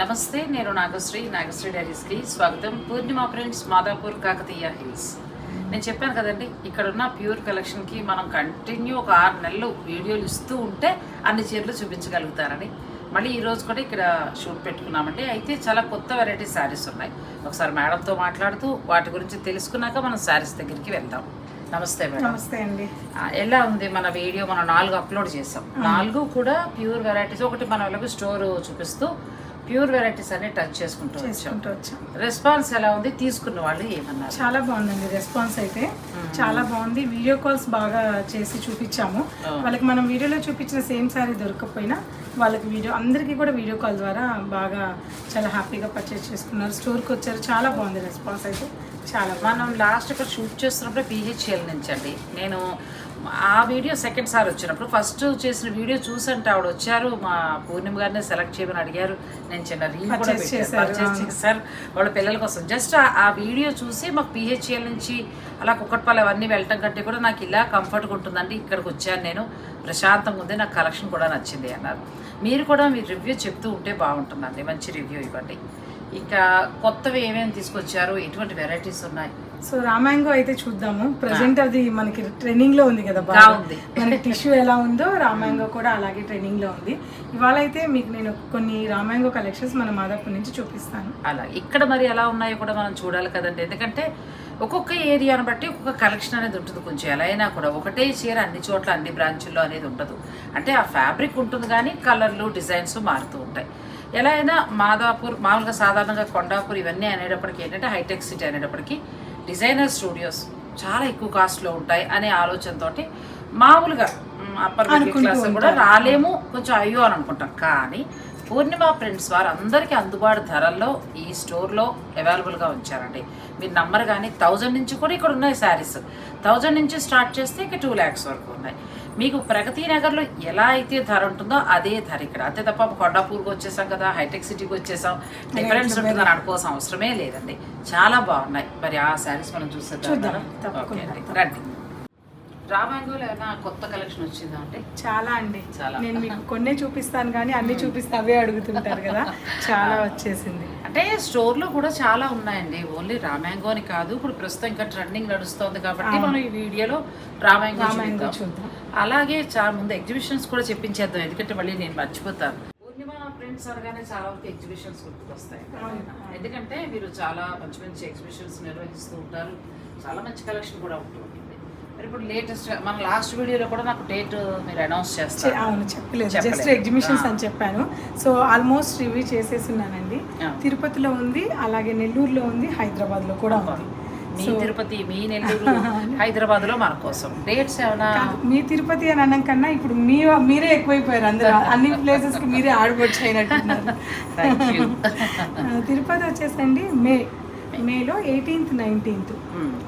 నమస్తే నేను నాగశ్రీ నాగశ్రీ డైరీస్కి స్వాగతం. Purnima friends Madhapur Kakatiya hills. నేను చెప్పాను కదండి ఇక్కడ ఉన్న ప్యూర్ కలెక్షన్కి మనం కంటిన్యూ ఒక ఆరు నెలలు వీడియోలు ఇస్తూ ఉంటే అన్ని చీరలు చూపించగలుగుతారని. మళ్ళీ ఈ రోజు కూడా ఇక్కడ షూట్ పెట్టుకున్నామండి. అయితే చాలా కొత్త వెరైటీ శారీస్ ఉన్నాయి. ఒకసారి మేడంతో మాట్లాడుతూ వాటి గురించి తెలుసుకున్నాక మనం శారీస్ దగ్గరికి వెళ్దాం. నమస్తే మేడం నమస్తే అండి. ఎలా ఉంది మన వీడియో? మనం నాలుగు అప్లోడ్ చేసాం. నాలుగు కూడా ప్యూర్ వెరైటీస్ ఒకటి మనం ఎలాగో స్టోర్ చూపిస్తూ ప్యూర్ వెరైటీస్ అన్ని టచ్ చేసుకుంటూ చేసుకుంటూ వచ్చాం. రెస్పాన్స్ ఎలా ఉంది? తీసుకున్న వాళ్ళు ఏమన్నారు? చాలా బాగుందండి రెస్పాన్స్ అయితే. చాలా బాగుంది. వీడియో కాల్స్ బాగా చేసి చూపించాము. వాళ్ళకి మనం వీడియోలో చూపించిన సేమ్ సారీ దొరకకపోయినా వాళ్ళకి వీడియో అందరికీ కూడా వీడియో కాల్ ద్వారా బాగా చాలా హ్యాపీగా పర్చేస్ చేసుకున్నారు. స్టోర్కి వచ్చారు. చాలా బాగుంది రెస్పాన్స్ అయితే. చాలా. మనం లాస్ట్ ఇక్కడ షూట్ చేస్తున్నప్పుడు పిహెచ్ఎల్ నుంచి అండి. నేను ఆ వీడియో సెకండ్ సార్ వచ్చినప్పుడు ఫస్ట్ చేసిన వీడియో చూసంటే ఆవిడ వచ్చారు మా పూర్ణిమ గారిని సెలెక్ట్ చేయమని అడిగారు. నేను చిన్న రీల్ కూడా. చేశారు, వాళ్ళ పిల్లల కోసం. జస్ట్ ఆ వీడియో చూసి మాకు పిహెచ్ఎల్ నుంచి అలా కుక్కట్పల్లి అవన్నీ వెళ్ళటం కంటే కూడా నాకు ఇలా కంఫర్ట్గా ఉంటుందండి. ఇక్కడికి వచ్చాను నేను. ప్రశాంతంగా ఉంది. నాకు కలెక్షన్ కూడా నచ్చింది అన్నారు. మీరు కూడా మీ రివ్యూ చెప్తూ ఉంటే బాగుంటుందండి. మంచి రివ్యూ ఇవ్వండి. ఇంకా కొత్తవి ఏమేమి తీసుకొచ్చారు? ఎటువంటి వెరైటీస్ ఉన్నాయి? సో రామాంగో అయితే చూద్దాము. ప్రజెంట్ అది మనకి ట్రైనింగ్లో ఉంది కదా బాగా. ఉంది. మనకి టిష్యూ ఎలా ఉందో రామాంగో కూడా అలాగే ట్రైనింగ్లో ఉంది. ఇవాళ అయితే మీకు నేను కొన్ని రామాంగో కలెక్షన్స్ మన మాదాపూర్ నుంచి చూపిస్తాను. అలా ఇక్కడ మరి ఎలా ఉన్నాయో కూడా మనం చూడాలి కదండి. ఎందుకంటే ఒక్కొక్క ఏరియాను బట్టి ఒక్కొక్క కలెక్షన్ అనేది ఉంటుంది కొంచెం. ఎలా అయినా కూడా ఒకటే చీర అన్ని చోట్ల అన్ని బ్రాంచుల్లో అనేది ఉండదు. అంటే ఆ ఫ్యాబ్రిక్ ఉంటుంది కానీ కలర్లు డిజైన్స్ మారుతూ ఉంటాయి. ఎలా అయినా మాదాపూర్ మామూలుగా సాధారణంగా కొండాపూర్ ఇవన్నీ అనేటప్పటికి ఏంటంటే హైటెక్ సిటీ అనేటప్పటికి డిజైనర్ స్టూడియోస్ చాలా ఎక్కువ కాస్ట్లో ఉంటాయి అనే ఆలోచనతోటి మామూలుగా అప్పర్ మిడిల్ క్లాస్ కూడా రాలేము కొంచెం అయ్యో అని అనుకుంటాం. కానీ పూర్ణిమ ఫ్రెండ్స్ వారు అందరికీ అందుబాటు ధరల్లో ఈ స్టోర్లో అవైలబుల్గా ఉంచారండి. మీరు నంబర్ కానీ థౌజండ్ నుంచి కూడా ఇక్కడ ఉన్నాయి శారీస్. థౌజండ్ నుంచి స్టార్ట్ చేస్తే ఇక టూ ల్యాక్స్ వరకు ఉన్నాయి. మీకు ప్రగతి నగర్లో ఎలా అయితే ధర ఉంటుందో అదే ధర ఇక్కడ. అంతే తప్ప కొండాపూర్కి వచ్చేసాం కదా హైటెక్ సిటీకి వచ్చేసాం. డిఫరెన్స్ ఉంటుందని అనుకోవాల్సిన అవసరమే లేదండి. చాలా బాగున్నాయి. మరి ఆ శారీస్ మనం చూసేద్దాం రండి. ఏమైనా కొత్త కలెక్షన్ వచ్చిందా అంటే? చాలా అండి. చాలా. నేను మీకు కొన్నే చూపిస్తాను కానీ అన్ని చూపిస్తే అవే అడుగుతుంటారు కదా. చాలా వచ్చేసింది. అంటే స్టోర్లో కూడా చాలా ఉన్నాయండి. ఓన్లీ రామాంగో అని కాదు. ఇప్పుడు ప్రస్తుతం ఇంకా ట్రెండింగ్ నడుస్తోంది కాబట్టి మనం ఈ వీడియోలో రామాంగో చూద్దాం. అలాగే చాలా ముందు ఎగ్జిబిషన్స్ కూడా చెప్పించేద్దాం. ఎందుకంటే మళ్ళీ నేను మర్చిపోతాను. పూర్ణిమ ఫ్రెండ్స్ అనగానే చాలా వరకు ఎగ్జిబిషన్స్ గుర్తుకొస్తాయి. ఎందుకంటే మీరు చాలా మంచి మంచి ఎగ్జిబిషన్స్ నిర్వహిస్తూ ఉంటారు. చాలా మంచి కలెక్షన్ కూడా ఉంటూ ఉంటుంది. ఇప్పుడు లేటెస్ట్ మన లాస్ట్ వీడియోలో కూడా నాకు డేట్ మీరు అనౌన్స్ చేస్తారు. అవును చెప్పలేదు. జస్ట్ ఎగ్జిబిషన్స్ అని చెప్పాను. సో ఆల్మోస్ట్ రివ్యూ చేసేస్తున్నానండి ఆ. తిరుపతిలో ఉంది అలాగే నెల్లూరులో ఉంది హైదరాబాద్లో కూడా ఉంది. మీ తిరుపతి మీ నెల్లూరు హైదరాబాద్లో మన కోసం. డేట్స్ ఏమైనా? మీ తిరుపతి అని అన్నం కన్నా ఇప్పుడు మీ మీరే ఎక్కువైపోయారు అందరూ అన్ని ప్లేసెస్కి మీరే ఆడబొచ్చు ఆ, తిరుపతి వచ్చేసండి మే. మేలో eighteenth nineteenth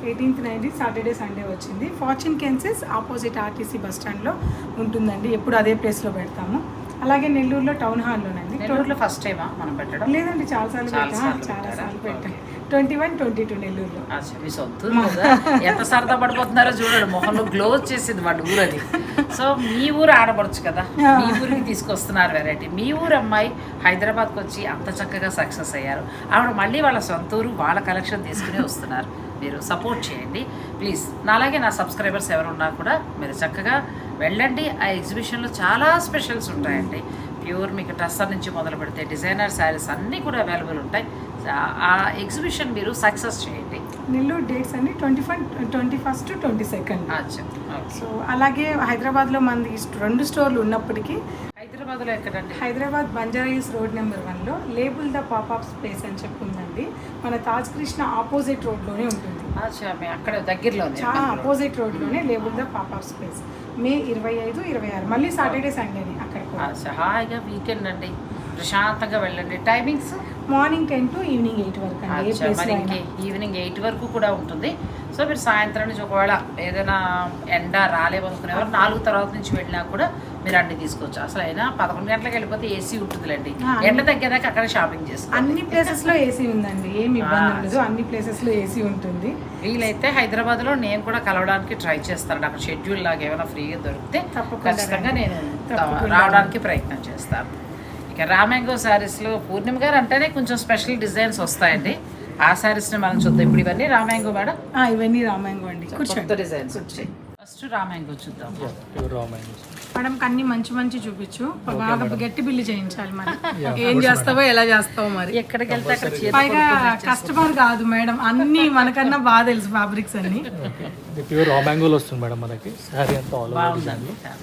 eighteenth nineteenth Saturday Sunday వచ్చింది. Fortune Kences opposite RTC bus స్టాండ్లో ఉంటుందండి. ఎప్పుడు అదే ప్లేస్లో పెడతాము. అలాగే నెల్లూరులో టౌన్ హాల్లోనండి నెల్లూరులో ఫస్ట్ టైమా మనం పెట్టడం? లేదండి చాలాసార్లు చాలా పెట్టాం. సార్లు చాలా పెట్టారా? సార్లు పెట్టాం. ట్వంటీ వన్ ట్వంటీ టూ నెల్లూరులో. మీ సొంత ఎంత సరదా పడిపోతున్నారో చూడండి మొహంలో గ్లో వచ్చేసింది వాడి ఊరు అది. సో మీ ఊరు ఆడపడచ్చు కదా? మీ ఊరికి తీసుకొస్తున్నారు వెరైటీ మీ ఊరు అమ్మాయి హైదరాబాద్కి వచ్చి అంత చక్కగా సక్సెస్ అయ్యారు. ఆవిడ మళ్ళీ వాళ్ళ సొంత ఊరు వాళ్ళ కలెక్షన్ తీసుకుని వస్తున్నారు. మీరు సపోర్ట్ చేయండి. ప్లీజ్ నాలాగే నా సబ్స్క్రైబర్స్ ఎవరున్నా కూడా మీరు చక్కగా వెళ్ళండి. ఆ ఎగ్జిబిషన్లో చాలా స్పెషల్స్ ఉంటాయండి. ప్యూర్ మీకు టస్సర్ నుంచి మొదలు పెడితే డిజైనర్ శారీస్ అన్నీ కూడా అవైలబుల్ ఉంటాయి. ఆ- ఎగ్జిబిషన్ మీరు సక్సెస్ చేయండి. నెల్లూరు డేట్స్ అన్ని twenty one twenty first twenty second. So అలాగే హైదరాబాద్లో మనది రెండు స్టోర్లు ఉన్నప్పటికీ హైదరాబాద్లో ఎక్కడండి? Hyderabad Banjara hills road number వన్లో లేబుల్ ద పాపప్ స్పేస్ అని చెప్పి ఉందండి మన తాజ్ కృష్ణ ఆపోజిట్ రోడ్లోనే ఉంటుంది. అక్కడ దగ్గరలోనే. చాలా opposite రోడ్లోనే label the popup space. May ఇరవై ఐదు ఇరవై ఆరు. మళ్ళీ సాటర్డే సండేని అక్కడ హాయిగా వీకెండ్ అండి. ప్రశాంతంగా వెళ్ళండి. Timings morning ten to evening eight వరకు అండి. ఈవినింగ్ ఎయిట్ వరకు కూడా ఉంటుంది. సో మీరు సాయంత్రం నుంచి ఒకవేళ ఏదైనా ఎండ రాలేమనుకునేవారు నాలుగు తర్వాత నుంచి వెళ్ళినా కూడా మీరు అన్ని తీసుకోవచ్చు. అసలు అయినా పదకొండు గంటలకు వెళ్ళిపోతే ఏసీ ఉంటుందిలేండి. ఎండ తగ్గేదాకా అక్కడ షాపింగ్ చేసుకోండి. అన్ని ప్లేసెస్లో ఏసీ ఉందండి. ఏమి ఇబ్బంది ఉండదు. అన్ని ప్లేసెస్లో ఏసీ ఉంటుంది. వీలైతే హైదరాబాద్లో నేను కూడా కలవడానికి ట్రై చేస్తాను నాకు షెడ్యూల్ లాగా ఏమైనా ఫ్రీగా దొరికితే ఖచ్చితంగా నేను. రావడానికి ప్రయత్నం చేస్తాను. ఇక రామాంగో శారీస్లో పూర్ణిమ గారు అంటేనే కొంచెం స్పెషల్ డిజైన్స్ వస్తాయండి. ఆ శారీస్ని మనం చూద్దాం. ఇప్పుడు ఇవన్నీ రామాంగో మేడం? ఆ, ఇవన్నీ రామాయంగో అండి. కొత్త డిజైన్స్ వచ్చాయి. ఫస్ట్ రామాంగో చూద్దాం. మేడం అన్ని మంచి మంచి చూపించు. బాగా గట్టి బిల్లు చేయించాలి మరి. ఏం చేస్తావో ఎలా చేస్తావో మరి. ఎక్కడికి వెళ్తే అక్కడ పైగా కస్టమర్ కాదు మేడం. అన్ని మనకన్నా బాగా తెలుసు ఫ్యాబ్రిక్స్ అన్ని. ప్యూర్ రా మ్యాంగోలో వస్తుంది మేడం మనకి. శారీ అంతా ఆల్ ఓవర్ బాగుందండి fabric బాగుంది. కా-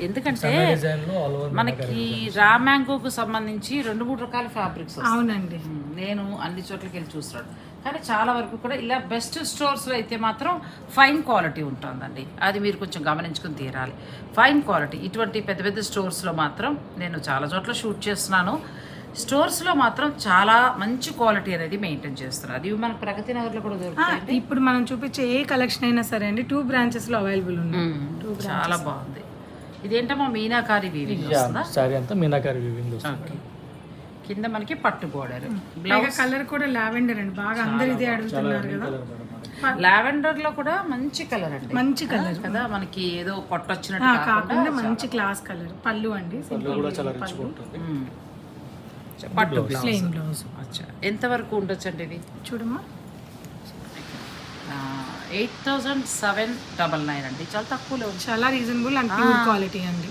ఎందుకంటే డిజైన్లో ఆల్ ఓవర్ మనకి రామాంగోకు సంబంధించి రెండు మూడు రకాల ఫ్యాబ్రిక్స్ అవునండి. నేను అన్ని చోట్లకి వెళ్ళి చూస్తున్నాను కానీ చాలా వరకు కూడా ఇలా బెస్ట్ స్టోర్స్లో అయితే మాత్రం ఫైన్ క్వాలిటీ ఉంటుందండి. అది మీరు కొంచెం గమనించుకుని తీరాలి. ఫైన్ క్వాలిటీ ఇటువంటి పెద్ద పెద్ద స్టోర్స్లో మాత్రం నేను చాలా చోట్ల షూట్ చేస్తున్నాను. స్టోర్స్లో మాత్రం చాలా మంచి క్వాలిటీ అనేది మెయింటైన్ చేస్తున్నారు. అది మనకు ప్రగతి నగర్లో కూడా ఆ, దొరుకుతాయి ఇప్పుడు మనం చూపించే ఏ కలెక్షన్ అయినా సరే అండి టూ బ్రాంచెస్లో అవైలబుల్ ఉన్నాయి. చాలా బాగుంది. ఇదేంటమ్మా మీనాకారి వీవింగ్ వస్తుందా? శారీ అంతా మీనాకారి వివింగ్ వస్తుంది. కింద మనకి పట్టు బోర్డర్ కలర్ కూడా లావెండర్ అండి. బాగా అందరు ఇదే అడుగుతున్నారు కదా. లావెండర్లో కూడా మంచి కలర్ అండి. మంచి కలర్ కదా మనకి ఏదో కొట్టొచ్చినట్టు కాకుండా కాకుండా మంచి క్లాస్ కలర్ పళ్ళు అండి. పట్టు బ్లౌజ్ ప్లెయిన్ బ్లౌజ్ అచ్చా. ఎంత వరకు ఉండొచ్చు అండి ఇది? చూడమ్మా. Eight thousand seven double nine అండి. చాలా తక్కువలో ఉంది. చాలా రీజనబుల్ అండ్ ప్యూర్ క్వాలిటీ అండి.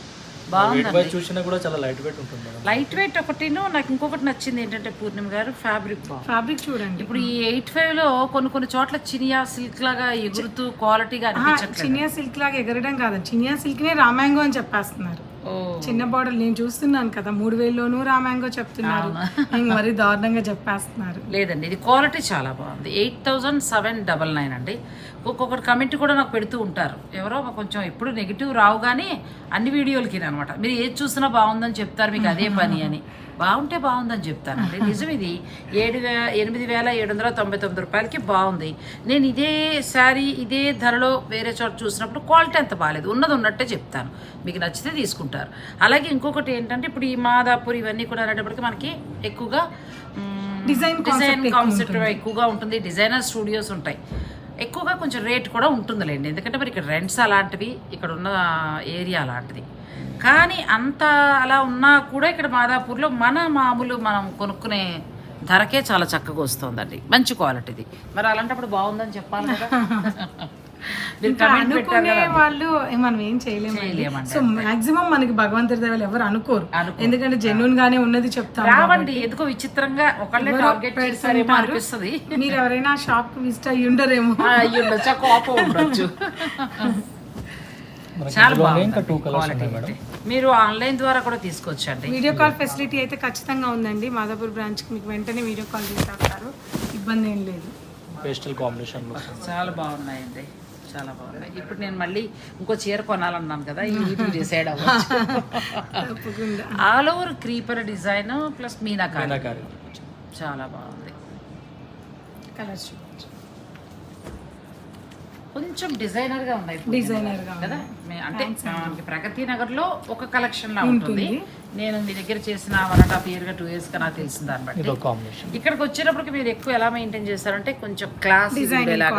బాగుంది చూసినా కూడా చాలా లైట్ వెయిట్ ఉంటుంది లైట్ వెయిట్ ఒకటిను నాకు ఇంకొకటి నచ్చింది ఏంటంటే పూర్ణిమ గారు ఫ్యాబ్రిక్ బాగుంది ఫ్యాబ్రిక్ చూడండి. ఇప్పుడు ఈ ఎయిట్ ఫైవ్లో కొన్ని కొన్ని చోట్ల చినియా సిల్క్ లాగా ఎగురుతూ క్వాలిటీగా అనిపించట్లేదు? చినియా సిల్క్ లాగా ఎగరడం కాదండి. చినియా సిల్క్ నే రామాంగో అని చెప్పేస్తున్నారు. చిన్న బార్డర్ నేను చూస్తున్నాను కదా మూడు వేల్లోనూ రామాంగో చెప్తున్నారు. మరి దారుణంగా చెప్పేస్తున్నారు. లేదండి ఇది క్వాలిటీ చాలా బాగుంది. Eight thousand seven double nine అండి. ఒక్కొక్కటి కమెంట్ కూడా నాకు పెడుతూ ఉంటారు. ఎవరో ఒక కొంచెం ఎప్పుడు నెగిటివ్ రావు కానీ అన్ని వీడియోలకి అనమాట మీరు ఏది చూసినా బాగుందని చెప్తారు మీకు అదే పని అని. బాగుంటే బాగుందని చెప్తానండి. నిజం ఇది ఏడు వే ఎనిమిది వేల ఏడు వందల తొంభై తొమ్మిది రూపాయలకి బాగుంది. నేను ఇదే శారీ ఇదే ధరలో వేరే చోట చూసినప్పుడు క్వాలిటీ అంత బాగాలేదు ఉన్నది ఉన్నట్టే చెప్తాను. మీకు నచ్చితే తీసుకుంటారు. అలాగే ఇంకొకటి ఏంటంటే ఇప్పుడు ఈ మాదాపూర్ ఇవన్నీ కూడా అనేటప్పటికి మనకి ఎక్కువగా Design డిజైన్ కాన్సెప్ట్ ఎక్కువగా ఉంటుంది. డిజైనర్ స్టూడియోస్ ఉంటాయి. ఎక్కువగా కొంచెం రేట్ కూడా ఉంటుందిలేండి. ఎందుకంటే మరి ఇక్కడ రెంట్స్ అలాంటివి ఇక్కడ ఉన్న ఏరియా అలాంటిది. కానీ అంత అలా ఉన్నా కూడా ఇక్కడ మాదాపూర్లో మన మామూలు మనం కొనుక్కునే ధరకే చాలా చక్కగా వస్తుందండి. మంచి క్వాలిటీది. మరి అలాంటప్పుడు బాగుందని చెప్పాలి కదా. అనుకునే వాళ్ళు మనం ఏం చేయలేము సో మాక్సిమం మనకి భగవంతుడి దేవాలు ఎవరు అనుకోరు. ఎందుకంటే జెన్యున్ గానే ఉన్నది చెప్తాం రావండి ఎందుకో విచిత్రంగా ఒకళ్ళే టార్గెట్ చేస్తారేమో అనిపిస్తుంది. మీరు ఎవరైనా షాప్కి విజిట్ అయ్యి ఉండరేమో అయ్యి ఉండొచ్చు ఆ కోపం ఉండొచ్చు. చాలా బాగుంది మీరు ఆన్లైన్ ద్వారా కూడా తీసుకోవచ్చండి వీడియో కాల్ ఫెసిలిటీ అయితే ఖచ్చితంగా ఉందండి. మాదాపూర్ బ్రాంచ్కి మీకు వెంటనే వీడియో కాల్ చేసేస్తారు. ఇబ్బంది ఏం లేదు. పేస్టల్ కాంబినేషన్ చాలా బాగున్నాయండి. చాలా బాగున్నాయి. ఇప్పుడు నేను మళ్ళీ ఇంకో చీర కొనాలన్నాను కదా ఈ డిసైడ్ అవ్వచ్చు. All over creeper design plus meenakari. Meenakari. చాలా బాగుంది. కలర్స్ కొంచెం డిజైనర్గా ఉన్నాయి డిజైనర్గా కదా? అంటే మనకి ప్రగతి నగర్లో ఒక కలెక్షన్ లా ఉంటుంది. నేను మీ దగ్గర చేసిన వన్ అండ్ హాఫ్ ఇయర్గా టూ ఇయర్స్గా నాకు తెలిసిన దాన్ని బట్టి. ఇదో కాంబినేషన్ ఇక్కడికి వచ్చినప్పటికి మీరు ఎక్కువ ఎలా మెయింటైన్ చేస్తారంటే కొంచెం క్లాస్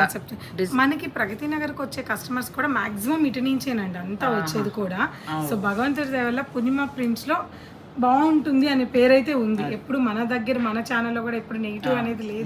కాన్సెప్ట్ మనకి ప్రగతి నగర్కి వచ్చే కస్టమర్స్ కూడా మాక్సిమం ఇటు నుంచేనండి. అంతా వచ్చేది కూడా. సో భగవంతుడి వల్ల పూర్ణిమ ప్రింట్స్లో బాగుంటుంది అనే పేరైతే ఉంది. ఎప్పుడు మన దగ్గర మన ఛానల్లో కూడా ఎప్పుడు నెగిటివ్ అనేది లేదు.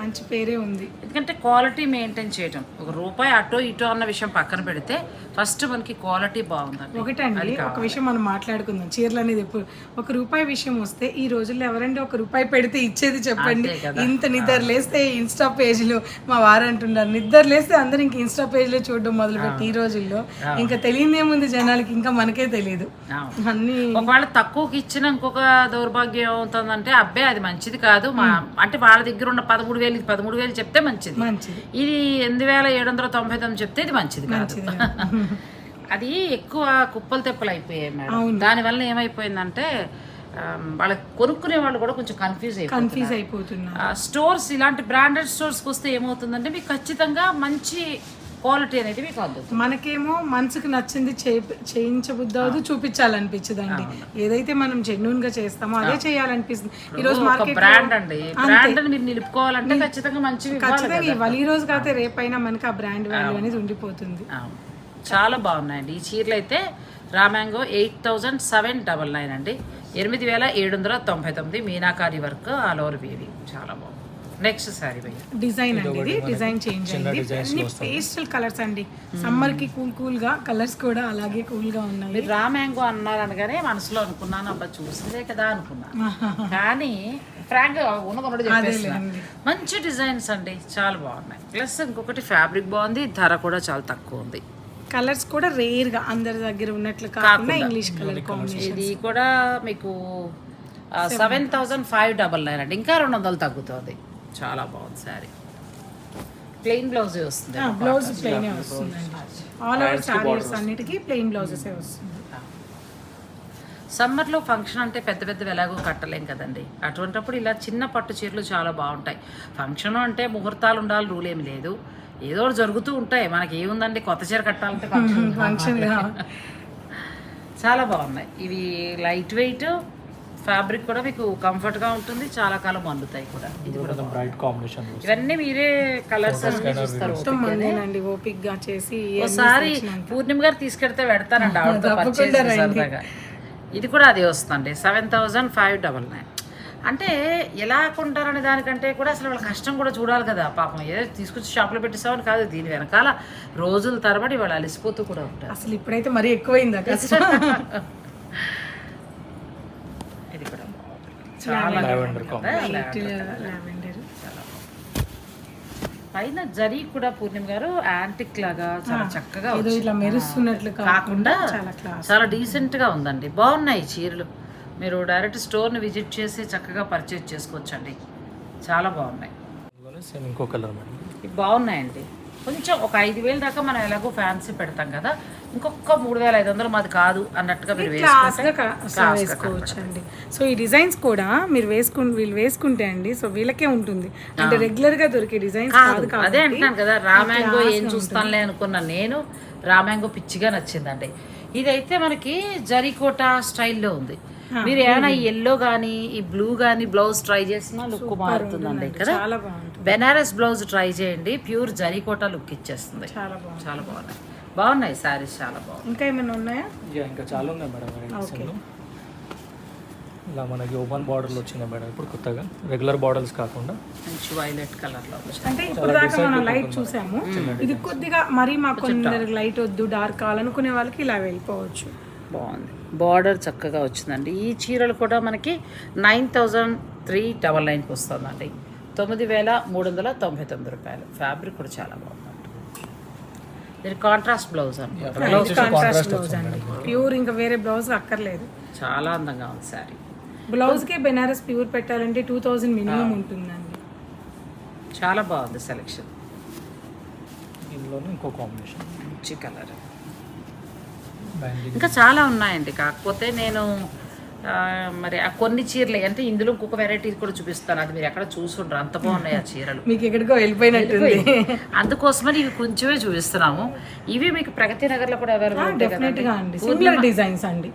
మంచి పేరే ఉంది. ఎందుకంటే క్వాలిటీ మెయింటైన్ చేయటం. ఒక రూపాయి అటో ఇటో అన్న విషయం పక్కన పెడితే ఫస్ట్ మనకి క్వాలిటీ బాగుందండి. ఒకటండి ఒక విషయం మనం మాట్లాడుకుందాం. చీరలు అనేది ఎప్పుడు ఒక రూపాయి విషయం వస్తే ఈ రోజుల్లో ఎవరండి ఒక రూపాయి పెడితే ఇచ్చేది చెప్పండి. ఇంత నిద్ర లేస్తే ఇన్స్టా పేజీలు మా వారు అంటున్నారు. నిద్ర లేస్తే అందరూ ఇంక ఇన్స్టా పేజీలో చూడడం మొదలుపెట్టి ఈ రోజుల్లో ఇంకా తెలియదేముంది జనాలకి? ఇంకా మనకే తెలియదు. అన్ని ఒకవేళ తక్కువకి ఇచ్చిన ఇంకొక దౌర్భాగ్యం ఏమవుతుందంటే అబ్బాయి అది మంచిది కాదు. మా అంటే వాళ్ళ దగ్గర ఉన్న పదమూడు వేలు పదమూడు వేలు చెప్తే మంచిది. మంచిది. ఇది ఎనిమిది వేల ఏడు వందల తొంభై తొమ్మిది చెప్తే ఇది మంచిది కాదు. అది ఎక్కువ కుప్పలు తెప్పలు అయిపోయాయి మేడం దానివల్ల ఏమైపోయిందంటే వాళ్ళకి కొనుక్కునే వాళ్ళు కూడా కొంచెం కన్ఫ్యూజ్ కన్ఫ్యూజ్ అయిపోతున్నా స్టోర్స్ ఇలాంటి బ్రాండెడ్ స్టోర్స్కి వస్తే ఏమవుతుందంటే మీకు ఖచ్చితంగా మంచి క్వాలిటీ అనేది మీకు అందుతుంది. మనకేమో మనసుకు నచ్చింది చేయించబుద్ధి అవదు చూపించాలనిపించదండి. ఏదైతే మనం జెన్యున్గా చేస్తామో అదే చేయాలనిపిస్తుంది. ఈ రోజు మార్కెట్ బ్రాండ్ అండి. బ్రాండ్ మీరు నిలుపుకోవాలంటే ఖచ్చితంగా ఇవ్వాలి ఖచ్చితంగా ఇవ్వాలి. ఈ రోజు కాకపోతే రేపైనా మనకి ఆ బ్రాండ్ వాల్యూ అనేది ఉండిపోతుంది. చాలా బాగున్నాయండి. ఈ చీరలు అయితే రామాంగో eight thousand seven double nine అండి. ఎనిమిది వేల ఏడు వందల తొంభై తొమ్మిది మీనాకారి వర్క్ ఆల్ ఓవర్ వీవి. చాలా బాగుంది. నెక్స్ట్ భయ్య. డిజైన్ అండి ఇది డిజైన్ చేంజ్ అయింది అన్ని పేస్టల్ కలర్స్ అండి. సమ్మర్కి కూల్ కూల్గా కలర్స్ కూడా అలాగే కూల్గా ఉన్నాయి. మీరు రా మ్యాంగో అన్నారు అనగానే మనసులో అనుకున్నాను అబ్బా చూసిందే కదా అనుకున్నా. కానీ ఫ్రాంక్ ఉన్నది మంచి డిజైన్స్ అండి చాలా బాగున్నాయి. ప్లస్ ఇంకొకటి ఫ్యాబ్రిక్ బాగుంది ధర కూడా చాలా తక్కువ ఉంది. కలర్స్ కూడా రేర్గా అందరి దగ్గర ఉన్నట్లు కాకుండా ఇంగ్లీష్ కలర్ కాంబినేషన్ ఇది కూడా మీకు seven thousand five double nine అండి. ఇంకా రెండు వందలు తగ్గుతుంది. చాలా బాగుంది శారీ. ప్లెయిన్ బ్లౌజ్ వస్తుంది. బ్లౌజ్ ప్లెయిన్ వస్తుందండి ఆల్ ఓవర్ సారీస్ అన్నిటికీ ప్లెయిన్ బ్లౌజెస్ వస్తుంది. సమ్మర్లో ఫంక్షన్ అంటే పెద్ద పెద్దవి ఎలాగో కట్టలేం కదండి. అటువంటప్పుడు ఇలా చిన్న పట్టు చీరలు చాలా బాగుంటాయి. ఫంక్షన్ అంటే ముహూర్తాలు ఉండాలి రూల్ ఏమి లేదు. ఏదో ఒకటి జరుగుతూ ఉంటాయి. మనకి ఏముందండి? కొత్త చీర కట్టాలంటే ఫంక్షన్ ఫంక్షన్ చాలా బాగున్నాయి. ఇవి లైట్ వెయిట్ ఫ్యాబ్రిక్ కూడా మీకు కంఫర్ట్గా ఉంటుంది చాలా కాలం అందుతాయి కూడా. ఇది కూడా. బ్రైట్ కాంబినేషన్ ఇవన్నీ మీరే కలర్స్ అన్ని చూస్తారు ఓపిక్గా చేసి ఒకసారి పూర్ణిమ గారు తీసుకెడితే పెడతానండి ఆవిడతో పర్చేస్ సరదాగా ఇది కూడా అది వస్తుంది seven thousand five double nine అంటే ఎలా కొంటారనే దానికంటే కూడా అసలు వాళ్ళ కష్టం కూడా చూడాలి కదా పాపం. ఏదో తీసుకొచ్చి షాప్లో పెట్టిస్తామని కాదు దీని వెనకాల రోజుల తరబడి వాళ్ళు అలసిపోతూ కూడా ఉంటారు. అసలు ఇప్పుడైతే మరీ ఎక్కువైంది బాగుంది. చాలా లావెండర్ కదా, లావెండర్ పైన జరీ కూడా పూర్ణిమ గారు యాంటిక్ లాగా చాలా చక్కగా. ఇట్లా మెరుస్తున్నట్లు కాకుండా చాలా క్లాస్ చాలా డీసెంట్గా ఉందండి. బాగున్నాయి చీరలు. మీరు డైరెక్ట్ స్టోర్ని విజిట్ చేసి చక్కగా పర్చేజ్ చేసుకోవచ్చండి. చాలా బాగున్నాయి. ఇంకో కలర్ బాగున్నాయండి. కొంచెం ఒక ఐదు వేల దాకా మనం ఎలాగో ఫ్యాన్సీ పెడతాం కదా ఇంకొక మూడు వేల ఐదు వందలు మాది కాదు అన్నట్టుగా మీరు వేసుకుంటే వేసుకోవచ్చు అండి సో ఈ డిజైన్స్ కూడా మీరు వేసుకు వీళ్ళు వేసుకుంటే అండి సో వీళ్ళకే ఉంటుంది. అంటే రెగ్యులర్గా దొరికే డిజైన్స్ కాదు అదే అంటున్నాను కదా రామాంగో ఏం చూస్తానులే అనుకున్నా నేను రామాంగో పిచ్చిగా నచ్చిందండి. ఇదైతే మనకి జరీకోట స్టైల్లో ఉంది. మీరు ఏమైనా ఈ ఎల్లో కానీ ఈ బ్లూ కానీ బ్లౌజ్ ట్రై చేసినా లుక్ మారుతుందండి కదా? చాలా బాగుంటుంది. బెనారస్ బ్లౌజ్ ట్రై చేయండి. ప్యూర్ జరీకోట లుక్ ఇచ్చేస్తుంది. చాలా బాగుంది. చాలా బాగున్నాయి. బాగున్నాయి శారీస్ చాలా బాగున్నాయి. ఇంకా ఏమైనా ఉన్నాయా? ఇంకా చాలా ఉన్నాయి మేడం. ఇలా మనకి ఓపెన్ బార్డర్లు వచ్చినాయి మేడం. ఇప్పుడు కొత్తగా. రెగ్యులర్ బార్డర్స్ కాకుండా. మంచి వైలెట్ కలర్లో అంటే ఇప్పుడు దాకా మనం లైట్ చూసాము. ఇది కొద్దిగా మరీ మాకు కొందరికి లైట్ వద్దు డార్క్ కావాలనుకునే వాళ్ళకి ఇలా వెళ్ళిపోవచ్చు. బాగుంది. బార్డర్ చక్కగా వచ్చిందండి. ఈ చీరలు కూడా మనకి నైన్ థౌజండ్ త్రీ డబల్ నైన్కి వస్తుందండి. తొమ్మిది వేల మూడు వందల తొంభై తొమ్మిది రూపాయలు. ఫ్యాబ్రిక్ కూడా చాలా బాగుందండి. దీని కాంట్రాస్ట్ బ్లౌజ్ అండి. కాంట్రాస్ట్ బ్లౌజ్ అండి. ప్యూర్ ఇంకా వేరే బ్లౌజ్ అక్కర్లేదు. చాలా అందంగా ఉంది శారీ. బ్లౌజ్కి బెనారస్ ప్యూర్ పెట్టాలంటే టూ థౌజండ్ మినిమం ఉంటుందండి. చాలా బాగుంది సెలెక్షన్ ఇందులోనే ఇంకో కాంబినేషన్ మంచి కలర్ ఇంకా చాలా ఉన్నాయండి. కాకపోతే నేను మరి ఆ కొన్ని చీరలు అంటే ఇందులో ఇంకొక వెరైటీ కూడా చూపిస్తాను. అది మీరు ఎక్కడ చూసుండ్రు? అంత బాగున్నాయి ఆ చీరలు. మీకు ఎక్కడికో వెళ్ళిపోయినట్టుంది. అందుకోసమని ఇవి కొంచెమే చూపిస్తున్నాము. ఇవి మీకు ప్రగతి నగర్లో కూడా అవైలబుల్ డెఫినెట్గా అండి. సిమిలర్ డిజైన్స్ అండి.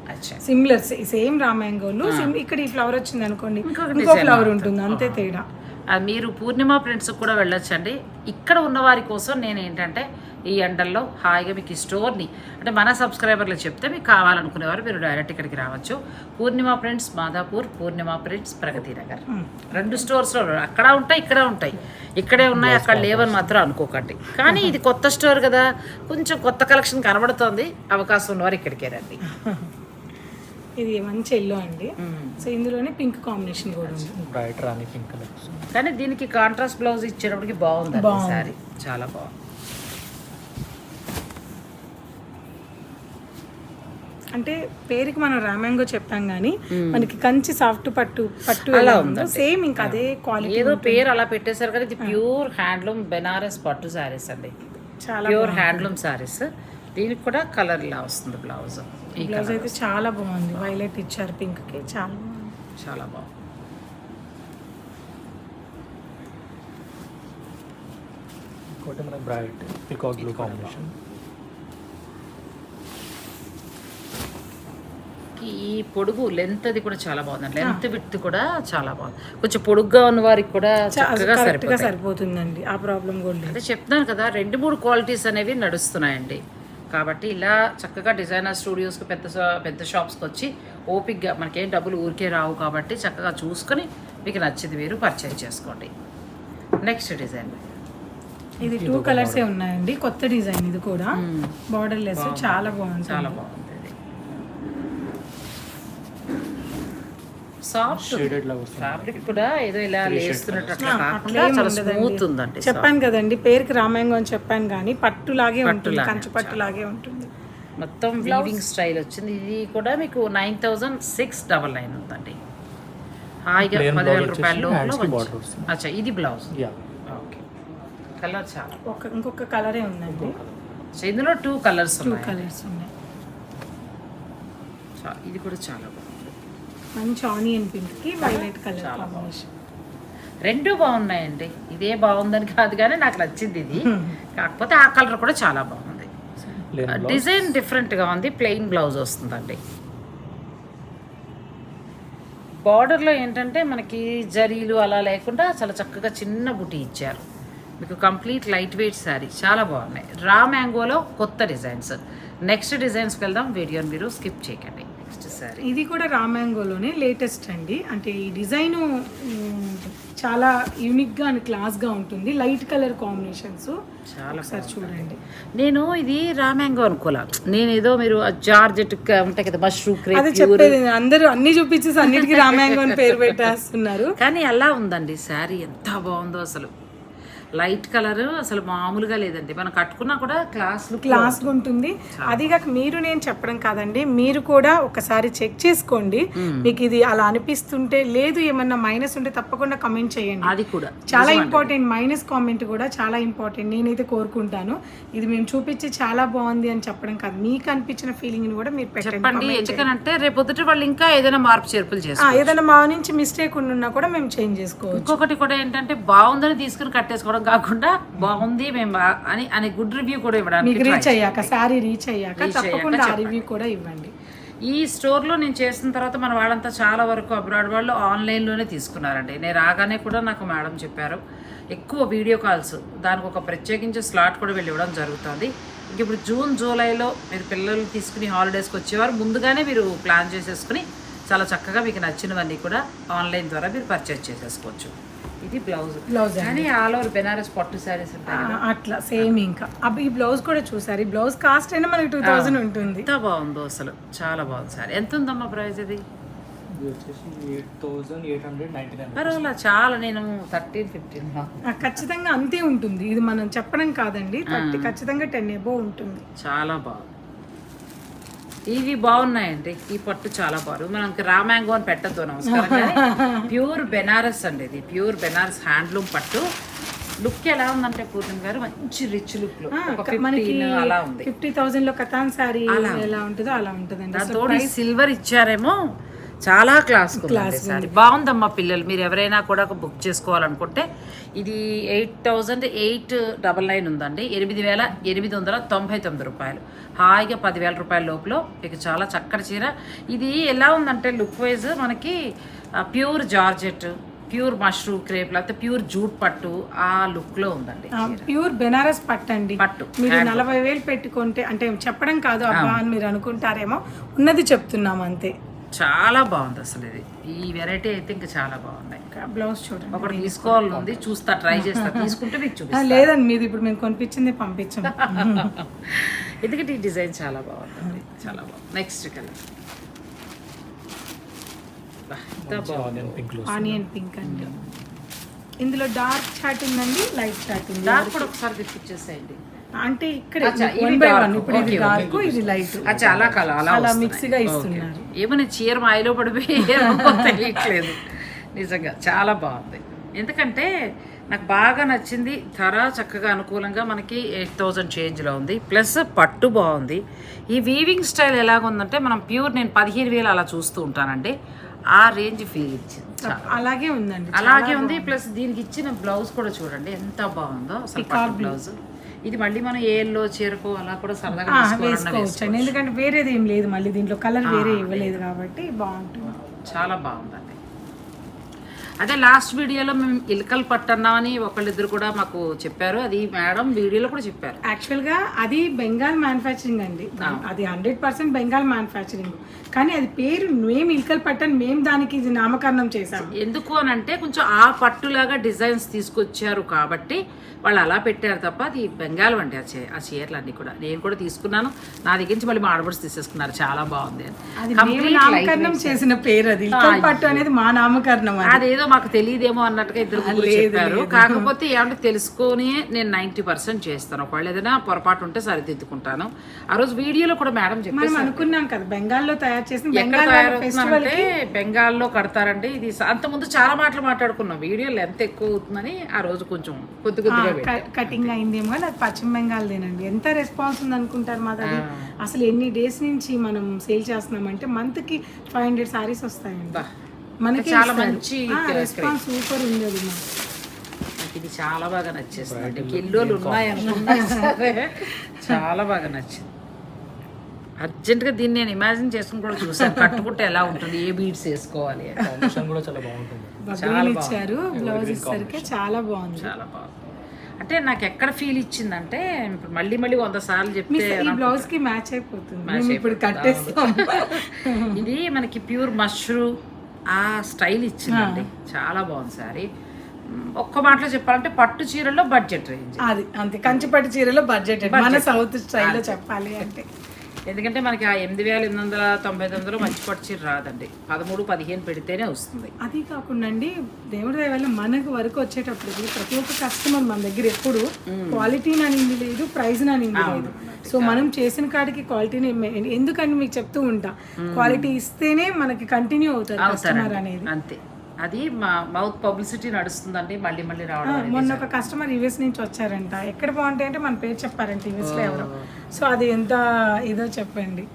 సిమిలర్ సేమ్ రామాంగోలు ఇక్కడ ఈ ఫ్లవర్ వచ్చింది అనుకోండి ఇంకో ఫ్లవర్ ఉంటుంది. అంతే తేడా. మీరు పూర్ణిమ ఫ్రెండ్స్ కూడా వెళ్ళొచ్చండి. ఇక్కడ ఉన్న వారి కోసం నేను ఏంటంటే ఈ ఎండల్లో హాయిగా మీకు ఈ స్టోర్ని అంటే మన సబ్స్క్రైబర్లు చెప్తే మీకు కావాలనుకునేవారు మీరు డైరెక్ట్ ఇక్కడికి రావచ్చు. Purnima friends Madhapur Purnima friends Pragathi Nagar. రెండు స్టోర్స్లో అక్కడ ఉంటాయి ఇక్కడ ఉంటాయి. ఇక్కడే ఉన్నాయి అక్కడ లేవని మాత్రం అనుకోకండి. కానీ ఇది కొత్త స్టోర్ కదా కొంచెం కొత్త కలెక్షన్ కనబడుతోంది అవకాశం ఉన్నవారు ఇక్కడికే రండి. ఇది మంచి ఎల్లో అండి. సో ఇందులోనే పింక్ కాంబినేషన్ కూడా ఉంది. బ్రైట్ రాణి పింక్ కానీ దీనికి కాంట్రాస్ట్ బ్లౌజ్ ఇచ్చేటప్పటికి బాగుంది. సారీ చాలా బాగుంది. అంటే పేరుకి మనం రామాంగో చెప్పాం కానీ మనకి కంచి సాఫ్ట్ పట్టు పట్టు ఎలా ఉందో సేమ్ ఇంకా అదే క్వాలిటీ ఏదో పేరు అలా పెట్టేశారు కానీ ఇది ప్యూర్ హ్యాండ్లూమ్ బెనారస్ పట్టు శారీస్ అండి. చాలా ప్యూర్ హ్యాండ్లూమ్ శారీస్. దీనికి కూడా కలర్ ఇలా వస్తుంది బ్లౌజ్ బ్లౌజ్ అయితే చాలా బాగుంది. వైలెట్ ఇచ్చారు పింక్కి. చాలా బాగుంది. చాలా బాగుంది. ఇంకోటి మనకి బ్రైట్ పికాక్ బ్లూ కాంబినేషన్ ఈ పొడుగు లెంత్ అది కూడా చాలా బాగుంది లెంత్ విత్ కూడా చాలా బాగుంది. కొంచెం పొడుగ్గా ఉన్న వారికి కూడా చక్కగా సరిపోతుందండి. ఆ ప్రాబ్లం కూడా అదే చెప్తున్నాను కదా రెండు మూడు క్వాలిటీస్ అనేవి నడుస్తున్నాయండి. కాబట్టి ఇలా చక్కగా డిజైనర్ స్టూడియోస్కి పెద్ద పెద్ద షాప్స్కి వచ్చి ఓపిక్గా మనకేం డబ్బులు ఊరికే రావు కాబట్టి చక్కగా చూసుకొని మీకు నచ్చింది మీరు పర్చేజ్ చేసుకోండి. నెక్స్ట్ డిజైన్ ఇది టూ కలర్సే ఉన్నాయండి కొత్త డిజైన్ ఇది కూడా. బార్డర్ లెస్ చాలా బాగుంది చాలా బాగుంది ఇది సాఫ్ట్. షేడెడ్ లాగా వస్తుంది. ఫ్యాబ్రిక్ కూడా ఏదో ఇలా లేస్తున్నట్టు చాలా. స్మూత్ ఉందండి చెప్పాను కదండి పేరుకి రామాయంగం అని చెప్పాను కానీ పట్టులాగే ఉంటుంది పట్టులాగే, కంచు పట్టులాగే ఉంటుంది. మొత్తం వీవింగ్ స్టైల్ వచ్చింది. ఇది కూడా మీకు nine thousand six double nine ఉందండి. హాయిగా పదివేల రూపాయల. అచ్చా ఇది బ్లౌజ్ యా ఓకే కలర్ చాలా. ఒక ఇంకొక కలరే ఉందండి. సో ఇందులో టూ కలర్స్ టూ ఉన్నాయి. కలర్స్ ఉన్నాయి. ఇది కూడా చాలా బాగుంది. మంచి ఆనియన్ పింక్కి వైలెట్ కలర్ కాంబినేషన్. రెండు బాగున్నాయండి. ఇదే బాగుందని కాదు కానీ నాకు నచ్చింది ఇది. కాకపోతే ఆ కలర్ కూడా చాలా బాగుంది. డిజైన్ డిఫరెంట్గా ఉంది. ప్లెయిన్ బ్లౌజ్ వస్తుందండి. బార్డర్లో ఏంటంటే మనకి జరీలు అలా లేకుండా చాలా చక్కగా చిన్న బుటీ ఇచ్చారు. మీకు కంప్లీట్ లైట్ వెయిట్ శారీ. చాలా బాగున్నాయి. రా మ్యాంగోలో కొత్త డిజైన్స్. నెక్స్ట్ డిజైన్స్కి వెళ్దాం. వీడియోని మీరు స్కిప్ చేయకండి. నెక్స్ట్ శారీ ఇది కూడా రామాంగోలోనే లేటెస్ట్ అండి. అంటే ఈ డిజైన్ చాలా యూనిక్గా అండ్ క్లాస్గా ఉంటుంది. లైట్ కలర్ కాంబినేషన్స్ చాలా ఒకసారి చూడండి. నేను ఇది రా మ్యాంగో అనుకోలే. నేను ఏదో మీరు జార్జెట్ ఉంటాయి కదా మష్రూమ్ అదే క్రేప్ చెప్పేది అందరూ అన్ని చూపించేసి అన్నిటికీ రామాంగో అని పేరు పెట్టేస్తున్నారు. కానీ అలా ఉందండి శారీ ఎంత బాగుందో అసలు. లైట్ కలర్ అసలు మామూలుగా లేదండి. మనం కట్టుకున్నా కూడా క్లాస్ క్లాస్ ఉంటుంది. అది కాక మీరు నేను చెప్పడం కాదండి. మీరు కూడా ఒకసారి చెక్ చేసుకోండి. మీకు ఇది అలా అనిపిస్తుంటే లేదు ఏమన్నా మైనస్ ఉంటే తప్పకుండా కమెంట్ చేయండి. అది కూడా. చాలా ఇంపార్టెంట్ మైనస్ కామెంట్ కూడా చాలా ఇంపార్టెంట్. నేనైతే కోరుకుంటాను. ఇది మేము చూపించి చాలా బాగుంది అని చెప్పడం కాదు. మీకు అనిపించిన ఫీలింగ్ కూడా మీరు పెట్టండి. చెప్పండి. ఎందుకనంటే రేపొద్దుట వాళ్ళు ఇంకా ఏదైనా మార్పు చేర్పులు చేస్తారు ఏదైనా మా నుంచి మిస్టేక్ ఉన్నా కూడా మేము చేంజ్ చేసుకోవచ్చు. ఇంకొకటి కూడా ఏంటంటే బాగుందని తీసుకుని కట్టేసుకోవడం కాకుండా బాగుంది మేము అని అని గుడ్ రివ్యూ కూడా ఇవ్వడానికి రీచ్ అయ్యాక శారీ రీచ్ అయ్యాక తప్పకుండా రివ్యూ కూడా ఇవ్వండి. ఈ స్టోర్లో నేను చేసిన తర్వాత మన వాళ్ళంతా చాలా వరకు అబ్రాడ్ వాళ్ళు ఆన్లైన్లోనే తీసుకున్నారండి. నేను రాగానే కూడా నాకు మేడం చెప్పారు ఎక్కువ వీడియో కాల్స్ దానికి ఒక ప్రత్యేకించి స్లాట్ కూడా వెళ్ళి ఇవ్వడం జరుగుతుంది. ఇంక ఇప్పుడు జూన్ జూలైలో మీరు పిల్లలు తీసుకుని హాలిడేస్కి వచ్చేవారు ముందుగానే మీరు ప్లాన్ చేసేసుకుని చాలా చక్కగా మీకు నచ్చినవన్నీ కూడా ఆన్లైన్ ద్వారా మీరు పర్చేజ్ చేసేసుకోవచ్చు. ఇది బ్లౌజ్. బ్లౌజ్ కానీ ఆల్ ఓవర్ బెనారస్ పట్టు ఉంటాయి ఆ, అట్లా సేమ్ ఇంకా. అప్పుడు ఈ బ్లౌజ్ కూడా చూసారు. ఈ బ్లౌజ్ కాస్ట్ అయినా మనకి టూ థౌజండ్ ఉంటుంది. ఎంత బాగుందో అసలు. చాలా బాగుంది సార్ ఎంత ఉందమ్మా ప్రైస్ ఇది? పర్వాలా చాలా. నేను థర్టీన్ ఫిఫ్టీన్ ఆ, ఖచ్చితంగా అంతే ఉంటుంది. ఇది మనం చెప్పడం కాదండి. థర్టీ ఖచ్చితంగా టెన్ ఎబో ఉంటుంది. చాలా బాగుంది. ఇవి బాగున్నాయండి. ఈ పట్టు చాలా బాగుంది. మనం ఇంక రా మ్యాంగో అని పెట్టద్దు నమస్కారం ప్యూర్ బెనారస్ అండి ఇది. ప్యూర్ బెనారస్ హ్యాండ్లూమ్ పట్టు. లుక్ ఎలా ఉందంటే పూర్ణిమ గారు మంచి రిచ్ లుక్. లో మనకి అలా ఉంది. ఫిఫ్టీ థౌసండ్లో కథాన్ శారీ ఎలా ఉంటుందో అలా ఉంటుందండి. సిల్వర్ ఇచ్చారేమో. చాలా క్లాస్ సారీ బాగుందమ్మా పిల్లలు. మీరు ఎవరైనా కూడా బుక్ చేసుకోవాలనుకుంటే ఇది eight thousand eight double nine ఉందండి. ఎనిమిది వేల ఎనిమిది వందల తొంభై తొమ్మిది రూపాయలు. హాయిగా పదివేల రూపాయల లోపల మీకు చాలా చక్కటి చీర. ఇది ఎలా ఉందంటే లుక్ వైజ్ మనకి pure georgette pure mushroom crepe లేకపోతే ప్యూర్ జూట్ పట్టు ఆ లుక్లో ఉందండి ప్యూర్ బెనారస్ పట్టు అండి పట్టు మీరు నలభై వేలు పెట్టుకుంటే అంటే చెప్పడం కాదు అబ్బా అని మీరు అనుకుంటారేమో ఉన్నది చెప్తున్నాం అంతే. చాలా బాగుంది అసలు ఇది. ఈ వెరైటీ అయితే ఇంకా చాలా బాగున్నాయి. బ్లౌజ్ చూడండి. ఒకటి తీసుకోవాలని ఉంది చూస్తా ట్రై చేస్తా తీసుకుంటే మీకు చూపిస్తా. లేదండి మీది ఇప్పుడు మేము కొనిపించింది పంపించాం. ఎందుకంటే ఈ డిజైన్ చాలా బాగుంది. చాలా బాగుంది. నెక్స్ట్ కలర్ ఆనియన్ పింక్లో ఆనియన్ పింక్ అండి. ఇందులో డార్క్ చాట్ ఉందండి లైట్ చాట్ ఉంది డార్క్ కూడా ఒకసారి తెప్పించేసేయండి. అంటే ఇక్కడ వన్ బై. వన్ ఇప్పుడు ఇది డార్క్ ఇది లైట్ అచ్చా అలా కల అలా అలా వస్తున్నాయి. mix గా Okay. ఇస్తున్నారు. ఏమో నేను చీర మాయలో పడిపోయి తెలియట్లేదు. నిజంగా చాలా బాగుంది. ఎందుకంటే నాకు బాగా నచ్చింది ధర చక్కగా అనుకూలంగా మనకి ఎయిట్ థౌజండ్ చేంజ్లో ఉంది ప్లస్ పట్టు బాగుంది. ఈ వీవింగ్ స్టైల్ ఎలాగుందంటే మనం ప్యూర్ నేను పదిహేను వేలు అలా చూస్తూ ఉంటానండి. ఆ రేంజ్ ఫీల్ ఇచ్చింది. అలాగే ఉందండి అలాగే ఉంది ప్లస్ దీనికి ఇచ్చిన బ్లౌజ్ కూడా చూడండి ఎంత బాగుందో. బ్లౌజ్ ఇది మళ్ళీ మనం ఏల్లో చీరకు అలా కూడా సరదాగా వేసుకోవచ్చు. ఎందుకంటే వేరేది ఏం లేదు మళ్ళీ దీంట్లో కలర్ వేరే ఇవ్వలేదు కాబట్టి బాగుంటుంది. చాలా బాగుందండి. అదే లాస్ట్ వీడియోలో మేము ఇలకలు పట్టన్నామని ఒకళ్ళిద్దరు కూడా మాకు చెప్పారు. అది మేడం వీడియోలో కూడా చెప్పారు. యాక్చువల్గా అది బెంగాల్ మ్యానుఫ్యాక్చరింగ్ అండి. అది హండ్రెడ్ పర్సెంట్ బెంగాల్ మ్యానుఫ్యాక్చరింగ్. కానీ అది పేరు మేము ఇల్కల్ పట్టని మేము దానికి ఇది నామకరణం చేశాము ఎందుకు అని అంటే కొంచెం ఆ పట్టులాగా డిజైన్స్ తీసుకొచ్చారు కాబట్టి వాళ్ళు అలా పెట్టారు తప్ప అది బెంగాల్ వంటి ఆ చే ఆ చీరలు అన్నీ కూడా. నేను కూడా తీసుకున్నాను. నా దగ్గర నుంచి మళ్ళీ మా ఆడబడి తీసేసుకున్నారు. చాలా బాగుంది నామకరణం చేసిన పేరు అది. పట్టు అనేది మా నామకరణం అది. అదేదో మాకు తెలియదేమో అన్నట్టుగా ఇద్దరు ముగ్గురు చెప్పారు. కాకపోతే ఏమంటే తెలుసుకొని నేను నైన్టీ పర్సెంట్ చేస్తాను. ఒకవేళ ఏదైనా పొరపాటు ఉంటే సరిదిద్దుకుంటాను. ఆ రోజు వీడియోలో కూడా మేడం చెప్పారు మనం అనుకున్నాం కదా బెంగాల్లో తయారు చేసిన బెంగాల్ తయారవుతుందంటే బెంగాల్లో కడతారండి. ఇది అంతకుముందు చాలా మాటలు మాట్లాడుకున్నాం. వీడియో లెంత్ ఎక్కువ అవుతుందని ఆ రోజు కొంచెం కొద్ది కొద్దిగా. కటింగ్ అయిందేమో అది పశ్చిమ బెంగాల్దేనండి. ఎంత రెస్పాన్స్ ఉంది అనుకుంటారు మాది అసలు ఎన్ని డేస్ నుంచి మనం సేల్ చేస్తున్నామంటే మంత్కి ఫైవ్ హండ్రెడ్ సారీస్ వస్తాయండి. మనకి చాలా మంచి రెస్పాన్స్ సూపర్ ఉంది అది. నాకు ఇది చాలా బాగా నచ్చేసింది. అంటే కిల్లోలు ఉన్నాయి అనుకున్నా సరే చాలా బాగా నచ్చింది. అర్జెంటుగా దీన్ని నేను ఇమాజిన్ చేసుకుని కూడా చూసాను కట్టుకుంటే ఎలా ఉంటుంది ఏ బీడ్స్ వేసుకోవాలి కూడా చాలా బాగుంటుంది. ఇచ్చారు బ్లౌజ్ ఇచ్చరికి చాలా బాగుంది. చాలా బాగుంది. అంటే నాకు ఎక్కడ ఫీల్ ఇచ్చిందంటే ఇప్పుడు మళ్ళీ మళ్ళీ వంద సార్లు చెప్తే ఈ బ్లౌజ్కి మ్యాచ్ అయిపోతుంది. ఇప్పుడు కట్టేస్తాం. ఇది మనకి ప్యూర్ మష్రూ ఆ స్టైల్ ఇచ్చిందండి. చాలా బాగుంది సారీ ఒక్క మాటలో చెప్పాలంటే పట్టు చీరల్లో బడ్జెట్ రేంజ్. అది అంతే. కంచిపట్టు చీరలో బడ్జెట్ మన సౌత్ స్టైల్లో చెప్పాలి అంటే. ఎందుకంటే మనకి ఆ ఎనిమిది వేల ఎనిమిది వందల తొంభై తొమ్మిదిలో మంచి పట్టు రాదండి. పదమూడు పదిహేను పెడితేనే వస్తుంది. అది కాకుండా అండి దేవుడి దయ వల్ల మనకు వరకు వచ్చేటప్పుడు ప్రతి ఒక్క కస్టమర్ మన దగ్గర ఎప్పుడు క్వాలిటీని అనింది లేదు ప్రైజ్ అనింది లేదు సో మనం చేసిన కాడికి క్వాలిటీని ఎందుకని మీకు చెప్తూ ఉంటా? క్వాలిటీ ఇస్తేనే మనకి కంటిన్యూ అవుతుంది కస్టమర్ అనేది. అంతే. అది మా మౌత్ పబ్లిసిటీ నడుస్తుందండి మళ్ళీ మళ్ళీ రావడం. మొన్న ఒక కస్టమర్ యూఎస్ నుంచి వచ్చారంట. ఎక్కడ బాగుంటాయి అంటే మన పేరు చెప్పారంట యూఎస్లో ఎవరో. సో అది ఎంత ఇదో చెప్పండి.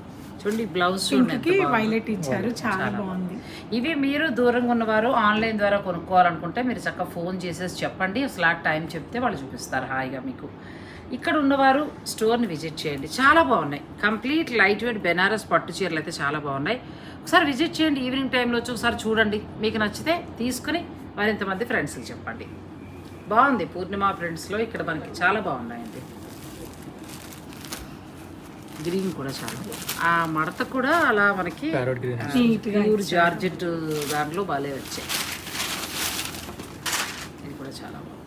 చూడండి బ్లౌజ్ చూడండి వైలెట్ ఇచ్చారు చాలా బాగుంది. ఇవి మీరు దూరంగా ఉన్నవారు ఆన్లైన్ ద్వారా కొనుక్కోవాలనుకుంటే మీరు చక్కగా ఫోన్ చేసేసి చెప్పండి. స్లాట్ టైం చెప్తే వాళ్ళు చూపిస్తారు. హాయిగా మీకు. ఇక్కడ ఉన్నవారు స్టోర్ని విజిట్ చేయండి. చాలా బాగున్నాయి. కంప్లీట్ లైట్ వెయిట్ బెనారస్ పట్టు చీరలు అయితే చాలా బాగున్నాయి. ఒకసారి విజిట్ చేయండి ఈవినింగ్ టైంలో వచ్చి ఒకసారి చూడండి. మీకు నచ్చితే తీసుకుని మరింతమంది ఫ్రెండ్స్కి చెప్పండి. బాగుంది. పూర్ణిమ ఫ్రెండ్స్లో ఇక్కడ మనకి చాలా బాగున్నాయండి. గ్రీన్ కూడా చాలా. ఆ మడత కూడా అలా మనకి ప్యూర్ జార్జెట్ దాంట్లో బాగాలే వచ్చాయి ఇది కూడా చాలా బాగుంది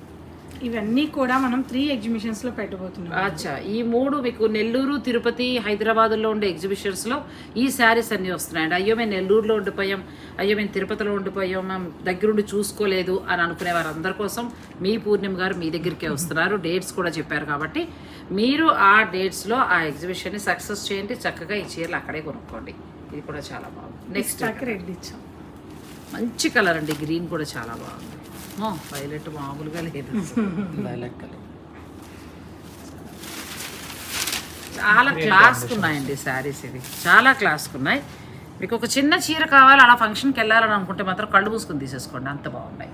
ఇవన్నీ కూడా మనం త్రీ ఎగ్జిబిషన్స్లో పెట్టబోతున్నాం. అచ్చా ఈ మూడు మీకు నెల్లూరు తిరుపతి హైదరాబాద్లో ఉండే ఎగ్జిబిషన్స్లో ఈ శారీస్ అన్నీ వస్తున్నాయండి. అయ్యో మేము నెల్లూరులో ఉండిపోయాం అయ్యో మేము తిరుపతిలో ఉండిపోయాం మేము దగ్గరుండి చూసుకోలేదు అని అనుకునే వారందరి కోసం మీ పూర్ణిమ గారు మీ దగ్గరికే వస్తున్నారు. డేట్స్ కూడా చెప్పారు కాబట్టి మీరు ఆ డేట్స్లో ఆ ఎగ్జిబిషన్ని సక్సెస్ చేయండి. చక్కగా ఈ చీరలు అక్కడే కొనుక్కోండి. ఇది కూడా చాలా బాగుంది. నెక్స్ట్ రెడ్ ఇచ్చాం. మంచి కలర్ అండి. గ్రీన్ కూడా చాలా బాగుంది. వైలెట్ మామూలుగా లేదు. Lilac colour. చాలా క్లాస్కి ఉన్నాయండి శారీస్ ఇవి. చాలా క్లాస్కి ఉన్నాయి. మీకు ఒక చిన్న చీర కావాలి? అలా ఫంక్షన్కి వెళ్ళాలని అనుకుంటే మాత్రం కళ్ళు మూసుకొని తీసేసుకోండి. అంత బాగున్నాయి.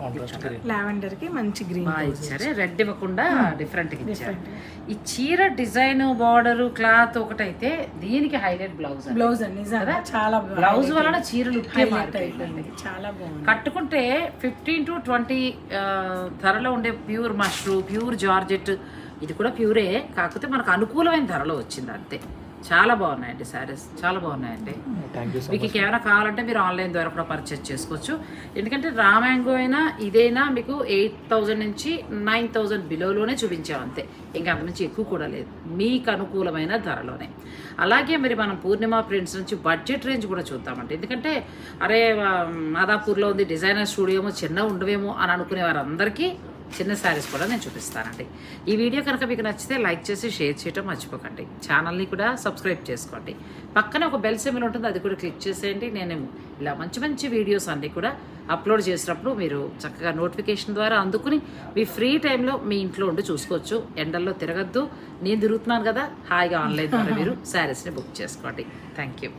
కాంట్రాస్ట్ గ్రీన్ లావెండర్కి మంచి గ్రీన్ బాగా ఇచ్చారే. రెడ్ ఇవ్వకుండా డిఫరెంట్గా ఇచ్చారు. ఈ చీర డిజైన్ బార్డర్ క్లాత్ ఒకటైతే దీనికి హైలైట్ బ్లౌజ్ బ్లౌజ్ అండి. నిజంగా చాలా. బ్లౌజ్ వలన చీరలు Highlight అయిపోయింది. చాలా బాగుంది. కట్టుకుంటే ఫిఫ్టీన్ టు ట్వంటీ ధరలో ఉండే ప్యూర్ మష్రూ ప్యూర్ జార్జెట్ ఇది కూడా ప్యూరే కాకపోతే మనకు అనుకూలమైన ధరలో వచ్చింది అంతే. చాలా బాగున్నాయండి శారీస్. చాలా బాగున్నాయండి. సో మీకు ఏమైనా కావాలంటే మీరు ఆన్లైన్ ద్వారా కూడా పర్చేస్ చేసుకోవచ్చు. ఎందుకంటే రామాంగో అయినా ఇదైనా మీకు ఎయిట్ థౌజండ్ నుంచి నైన్ థౌజండ్ బిలోలోనే చూపించాం అంతే. ఇంకా అంతమించి ఎక్కువ కూడా లేదు. మీకు అనుకూలమైన ధరలోనే. అలాగే మరి మనం పూర్ణిమ ప్రింట్స్ నుంచి బడ్జెట్ రేంజ్ కూడా చూద్దామంటే ఎందుకంటే అరే మాదాపూర్లో ఉంది డిజైనర్ స్టూడియో చిన్న ఉండవేమో అని అనుకునే వారందరికీ చిన్న శారీస్ కూడా నేను చూపిస్తానండి. ఈ వీడియో కనుక మీకు నచ్చితే లైక్ చేసి షేర్ చేయడం మర్చిపోకండి. ఛానల్ని కూడా సబ్స్క్రైబ్ చేసుకోండి. పక్కన ఒక బెల్ సిమ్లు ఉంటుంది అది కూడా క్లిక్ చేసేయండి. నేను ఇలా మంచి మంచి వీడియోస్ అన్నీ కూడా అప్లోడ్ చేసినప్పుడు మీరు చక్కగా నోటిఫికేషన్ ద్వారా అందుకుని మీ ఫ్రీ టైంలో మీ ఇంట్లో ఉండి చూసుకోవచ్చు. ఎండల్లో తిరగద్దు. నేను తిరుగుతున్నాను కదా. హాయిగా ఆన్లైన్ ద్వారా మీరు శారీస్ని బుక్ చేసుకోండి. Thank you.